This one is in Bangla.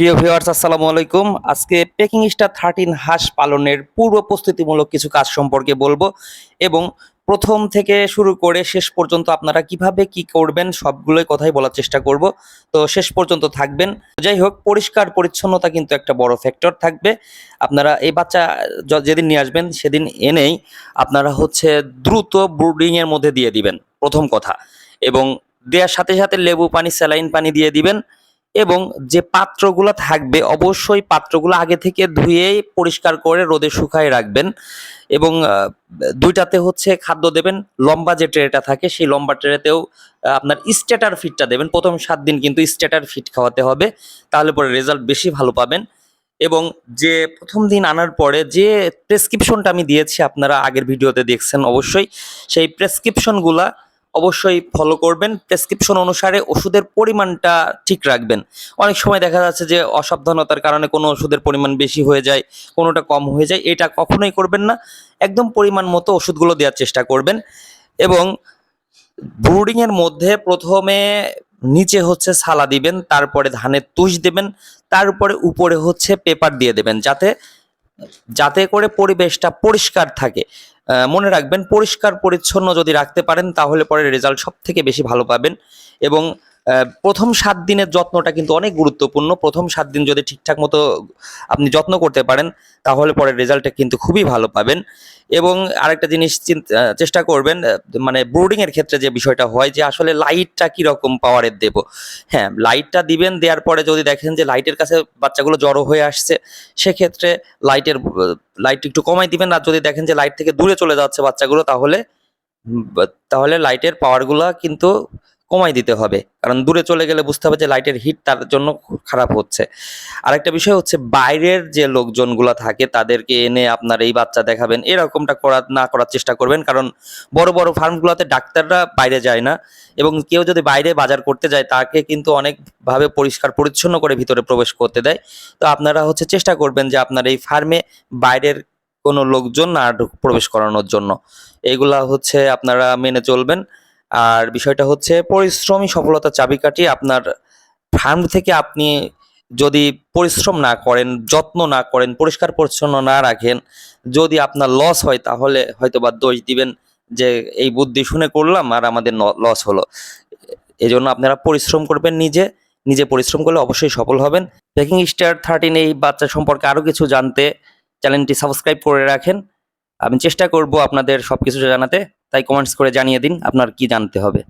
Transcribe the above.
প্রিয় ভিউয়ার্স আসসালামু আলাইকুম। আজকে পেকিং স্টার থার্টিন হাঁস পালনের পূর্ব প্রস্তুতিমূলক কিছু কাজ সম্পর্কে বলব এবং প্রথম থেকে শুরু করে শেষ পর্যন্ত আপনারা কীভাবে কি করবেন সবগুলোই কথাই বলার চেষ্টা করব। তো শেষ পর্যন্ত থাকবেন। যাই হোক, পরিষ্কার পরিচ্ছন্নতা কিন্তু একটা বড় ফ্যাক্টর থাকবে। আপনারা এই বাচ্চা যেদিন নিয়ে আসবেন সেদিন এনেই আপনারা হচ্ছে দ্রুত ব্রুডিং এর মধ্যে দিয়ে দিবেন। প্রথম কথা। এবং দেওয়ার সাথে সাথে লেবু পানি, স্যালাইন পানি দিয়ে দিবেন। এবং যে পাত্রগুলো থাকবে, অবশ্যই পাত্রগুলো আগে থেকে ধুয়েই পরিষ্কার করে রোদে শুকায় রাখবেন এবং দুইটাতে হচ্ছে খাদ্য দেবেন। লম্বা যে ট্রেটা থাকে, সেই লম্বা ট্রেতেও আপনার স্টেটার ফিটটা দেবেন। প্রথম সাত দিন কিন্তু স্টেটার ফিট খাওয়াতে হবে, তাহলে পরে রেজাল্ট বেশি ভালো পাবেন। এবং যে প্রথম দিন আনার পরে যে প্রেসক্রিপশনটা আমি দিয়েছি, আপনারা আগের ভিডিওতে দেখছেন অবশ্যই, সেই প্রেসক্রিপশনগুলা অবশ্যই ফলো করবেন। প্রেসক্রিপশন অনুসারে ওষুধের পরিমাণটা ঠিক রাখবেন। অনেক সময় দেখা যাচ্ছে যে অসাবধানতার কারণে কোনো ওষুধের পরিমাণ বেশি হয়ে যায়, কোনোটা কম হয়ে যায়, এটা কখনোই করবেন না। একদম পরিমাণ মতো ওষুধগুলো দেওয়ার চেষ্টা করবেন। এবং ব্রুডিং এর মধ্যে প্রথমে নিচে হচ্ছে সালা দিবেন, তারপরে ধানের তুষ দেবেন, তারপরে উপরে হচ্ছে পেপার দিয়ে দেবেন, যাতে যাতে করে পরিবেশটা পরিষ্কার থাকে। মনে রাখবেন পরিষ্কার পরিচ্ছন্ন যদি রাখতে পারেন তাহলে পরে রেজাল্ট সব থেকে বেশি ভালো পাবেন এবং প্রথম সাত দিনের যত্নটা কিন্তু অনেক গুরুত্বপূর্ণ। প্রথম সাত দিন যদি ঠিকঠাক মতো আপনি যত্ন করতে পারেন, তাহলে পরে রেজাল্টটা কিন্তু খুবই ভালো পাবেন। এবং আরেকটা জিনিস চেষ্টা করবেন মানে ব্রুডিং এর ক্ষেত্রে যে বিষয়টা হয় যে আসলে লাইটটা কি রকম পাওয়ারের দেব। হ্যাঁ লাইটটা দিবেন, দেওয়ার পরে যদি দেখেন যে লাইটের কাছে বাচ্চাগুলো জড়ো হয়ে আসছে, সেক্ষেত্রে লাইটের লাইট একটু কমাই দিবেন। আর যদি দেখেন যে লাইট থেকে দূরে চলে যাচ্ছে বাচ্চাগুলো, তাহলে তাহলে লাইটের পাওয়ারগুলো কিন্তু কমাই দিতে হবে। কারণ দূরে চলে গেলে বুঝতে হবে যে লাইটের হিট তার জন্য খারাপ হচ্ছে। আরেকটা বিষয় হচ্ছে বাইরের যে লোকজনগুলো থাকে তাদেরকে এনে আপনার এই বাচ্চা দেখাবেন, এরকমটা করা, না করার চেষ্টা করবেন। কারণ বড় বড় ফার্মগুলোতে ডাক্তাররা বাইরে যায় না এবং কেউ যদি বাইরে বাজার করতে যায় তাকে কিন্তু অনেকভাবে পরিষ্কার, পরিচ্ছন্ন করে ভিতরে প্রবেশ করতে দেয়। তো আপনারা হচ্ছে চেষ্টা করবেন যে আপনার এই ফার্মে বাইরের কোনো লোকজন না প্রবেশ করানোর জন্য। এইগুলা হচ্ছে আপনারা মেনে চলবেন। আর বিষয়টা হচ্ছে পরিশ্রমী সফলতার চাবিকাঠি আপনার ফার্ম থেকে আপনি যদি পরিশ্রম না করেন, যত্ন না করেন, পরিষ্কার পরিচ্ছন্ন না রাখেন, যদি আপনার লস হয় তাহলে হয়তো বা দোষ দিবেন যে এই বুদ্ধি শুনে করলাম আর আমাদের লস হলো। এই জন্য আপনারা পরিশ্রম করবেন নিজে নিজে পরিশ্রম করলে অবশ্যই সফল হবেন। বেকিং স্টার থার্টিন এই বাচ্চা সম্পর্কে আরও কিছু জানতে চ্যানেলটি সাবস্ক্রাইব করে রাখেন। আমি চেষ্টা করব আপনাদের সব কিছু জানাতে। তাই কমেন্টস করে জানিয়ে দিন আপনার কি জানতে হবে।